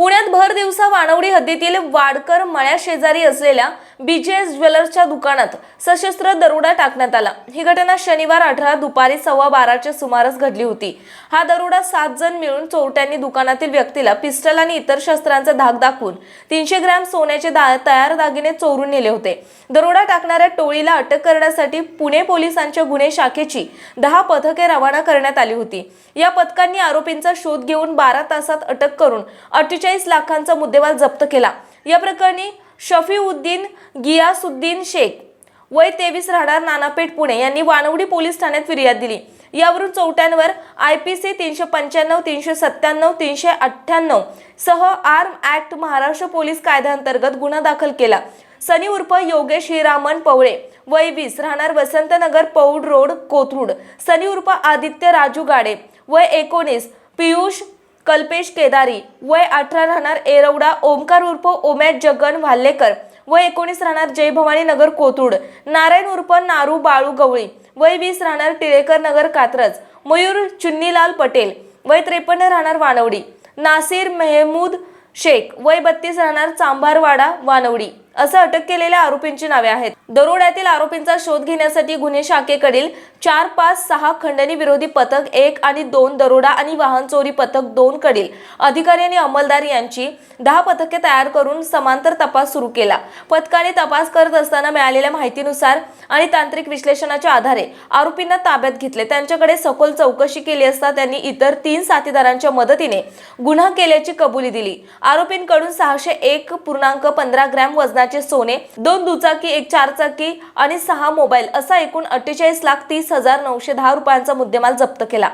पुण्यात भर दिवसा वाणवडी हद्दीतील वाडकर मळ्या शेजारी असलेल्या बीजेएस ज्वेलर्सच्या दुकानात सशस्त्र दरोडा टाकण्यात आला. ही घटना शनिवार अठरा दुपारी सव्वा बाराच्या सुमारास घडली होती. हा दरोडा सात जण मिळून चोरट्यांनी दुकानातील व्यक्तीला पिस्टल आणि इतर शस्त्रांचा धाक दाखवून तीनशे ग्रॅम सोन्याचे दा तयार दागिने चोरून नेले होते. दरोडा टाकणाऱ्या टोळीला अटक करण्यासाठी पुणे पोलिसांच्या गुन्हे शाखेची दहा पथके रवाना करण्यात आली होती. या पथकांनी आरोपींचा शोध घेऊन बारा तासात अटक करून अठ्ठेचाळीस लाखांचा मुद्देमाल जप्त केला. या प्रकरणी शफीउद्दीन गियासुद्दीन शेख वय तेवीस राहणार नानापेठ पुणे यांनी वानवडी पोलीस ठाण्यात फिर्याद दिली. यावरून चौट्यांवर आय पी सी तीनशे पंच्याण्णव तीनशे सत्त्याण्णव तीनशे अठ्ठ्याण्णव सह आर्म ऍक्ट महाराष्ट्र पोलीस कायद्याअंतर्गत गुन्हा दाखल केला. सनी उर्फ योगेश हिरामन पवळे वय वीस राहणार वसंतनगर पौड रोड कोथरूड. सनी उर्फ आदित्य राजू गाडे वय एकोणीस पियुष कल्पेश केदारी वय अठरा राहणार एरवडा ओमकार उर्फ ओमॅट जगन भाल्लेकर वय एकोणीस राहणार जय भवानी नगर कोथरूड नारायण उर्फ नारू बाळू गवळी वय वीस राहणार टिळेकर नगर कात्रज मयूर चुन्नीलाल पटेल वय त्रेपन्न राहणार वानवडी नासिर मेहमूद शेख वय बत्तीस राहणार चांभारवाडा वानवडी. असं अटक केलेल्या आरोपींची नावे आहेत. दरोड्यातील आरोपींचा शोध घेण्यासाठी गुन्हे शाखेकडील चार पाच सहा खंडणी विरोधी पथक एक आणि दोन दरोडा आणि वाहन चोरी पथक दोन कडील अधिकारी आणि अंमलदार यांची दहा पथके तयार करून समांतर तपास सुरू केला. पथकाने तपास करत असताना मिळालेल्या माहितीनुसार आणि तांत्रिक विश्लेषणाच्या आधारे आरोपींना ताब्यात घेतले. त्यांच्याकडे सखोल चौकशी केली असता त्यांनी इतर तीन साथीदारांच्या मदतीने गुन्हा केल्याची कबुली दिली. आरोपींकडून सहाशे एक पूर्णांक पंधरा ग्रॅम वजनाचे सोने दोन दुचाकी एक चारचाकी आणि सहा मोबाईल असा एकूण अठ्ठेचाळीस लाख तीस हजार नऊशे दहा रुपयांचा मुद्देमाल जप्त केला.